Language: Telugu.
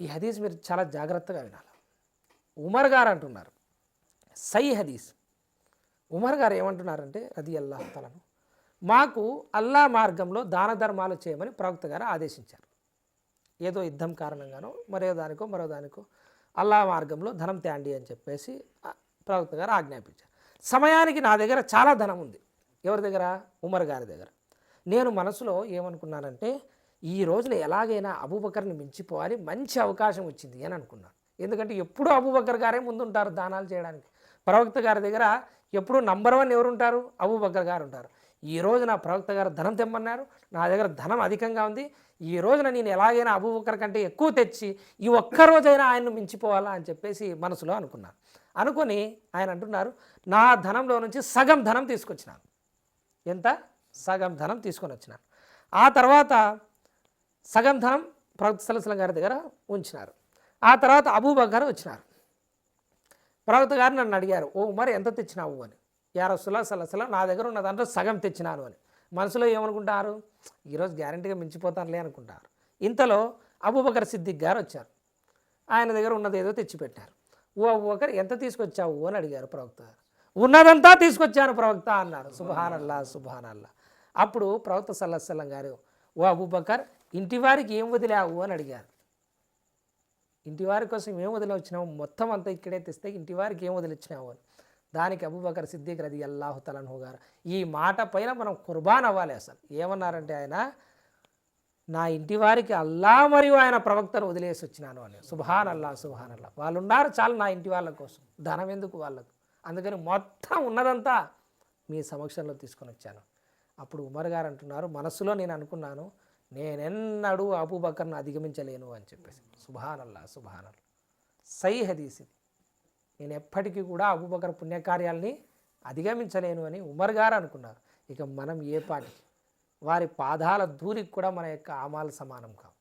ఈ హదీస్ మీరు చాలా జాగ్రత్తగా వినాలి. ఉమర్ గారు అంటున్నారు. సై హదీస్. ఉమర్ గారు ఏమంటున్నారంటే అది అల్లాహతలను మాకు అల్లా మార్గంలో దాన ధర్మాలు చేయమని ప్రవక్త గారు ఆదేశించారు. ఏదో యుద్ధం కారణంగానో మరో దానికో మరో దానికో అల్లా మార్గంలో ధనం తేండి అని చెప్పేసి ప్రవక్త గారు ఆజ్ఞాపించారు. సమయానికి నా దగ్గర చాలా ధనం ఉంది. ఎవరి దగ్గర? ఉమర్ గారి దగ్గర. నేను మనసులో ఏమనుకున్నానంటే ఈ రోజున ఎలాగైనా అబూబకర్ని మించిపోవాలి మంచి అవకాశం వచ్చింది అని అనుకున్నాను. ఎందుకంటే ఎప్పుడూ అబూబకర్ గారే ముందుంటారు దానాలు చేయడానికి. ప్రవక్త గారి దగ్గర ఎప్పుడు నంబర్ వన్ ఎవరు ఉంటారు అబూబకర్ గారు ఉంటారు. ఈ రోజు నా ప్రవక్త గారు ధనం తెమ్మన్నారు. నా దగ్గర ధనం అధికంగా ఉంది. ఈ రోజున నేను ఎలాగైనా అబూబకర్ కంటే ఎక్కువ తెచ్చి ఈ ఒక్కరోజైనా ఆయన్ను మించిపోవాలా అని చెప్పేసి మనసులో అనుకున్నాను. అనుకొని ఆయన అంటున్నారు నా ధనంలో నుంచి సగం ధనం తీసుకొచ్చినాను. ఎంత? సగం ధనం తీసుకొని వచ్చినాను. ఆ తర్వాత సగం ధనం ప్రవక్త సలసలం గారి దగ్గర ఉంచినారు. ఆ తర్వాత అబూబకర్ వచ్చినారు. ప్రవక్త గారు నన్ను అడిగారు ఓ మరి ఎంత తెచ్చినావు? అని. యారసులా సలసలా నా దగ్గర ఉన్న దాంట్లో సగం తెచ్చినాను అని. మనసులో ఏమనుకుంటారు? ఈరోజు గ్యారంటీగా మించిపోతానులే అనుకుంటారు. ఇంతలో అబూబకర్ సిద్దిక్ గారు వచ్చారు. ఆయన దగ్గర ఉన్నది ఏదో తెచ్చిపెట్టారు. ఓ అబూబకర్ ఎంత తీసుకొచ్చావు? అని అడిగారు ప్రవక్త గారు. ఉన్నదంతా తీసుకొచ్చాను ప్రవక్త అన్నారు. సుభానల్లా సుభానల్లా అప్పుడు ప్రవక్త సల్లల్లం గారు ఓ అబూబకర్ ఇంటి వారికి ఏం వదిలావు అని అడిగారు. ఇంటి వారి కోసం ఏం వదిలి వచ్చినావు మొత్తం అంతా ఇక్కడే తెస్తే ఇంటి వారికి ఏం వదిలిచ్చినావు అని. దానికి అబూబకర్ సిద్దిక్ రది అల్లాహు తలన్హు గారు ఈ మాట పైన మనం కుర్బాన్ అవ్వాలి అసలు. ఏమన్నారంటే ఆయన నా ఇంటి వారికి అల్లా మరియు ఆయన ప్రవక్తను వదిలేసి వచ్చినాను అని. సుభాన్ అల్లా సుభాన్ అల్లా వాళ్ళు ఉన్నారు చాలు నా ఇంటి వాళ్ళ కోసం. ధనం ఎందుకు వాళ్ళకు? అందుకని మొత్తం ఉన్నదంతా మీ సమక్షంలో తీసుకొని వచ్చాను. అప్పుడు ఉమర్ గారు అంటున్నారు మనసులో నేను అనుకున్నాను నేనెన్నడూ అబూబకర్ను అధిగమించలేను అని చెప్పేసి. సుభాన్ అల్లా సై హదీస్ ఇది. నేను ఎప్పటికీ కూడా అబూబకర్ పుణ్యకార్యాల్ని అధిగమించలేను అని ఉమర్ గారు అనుకున్నారు. ఇక మనం ఏ పాటికి? వారి పాదాల దూరికి కూడా మన యొక్క ఆమాల సమానం కావు.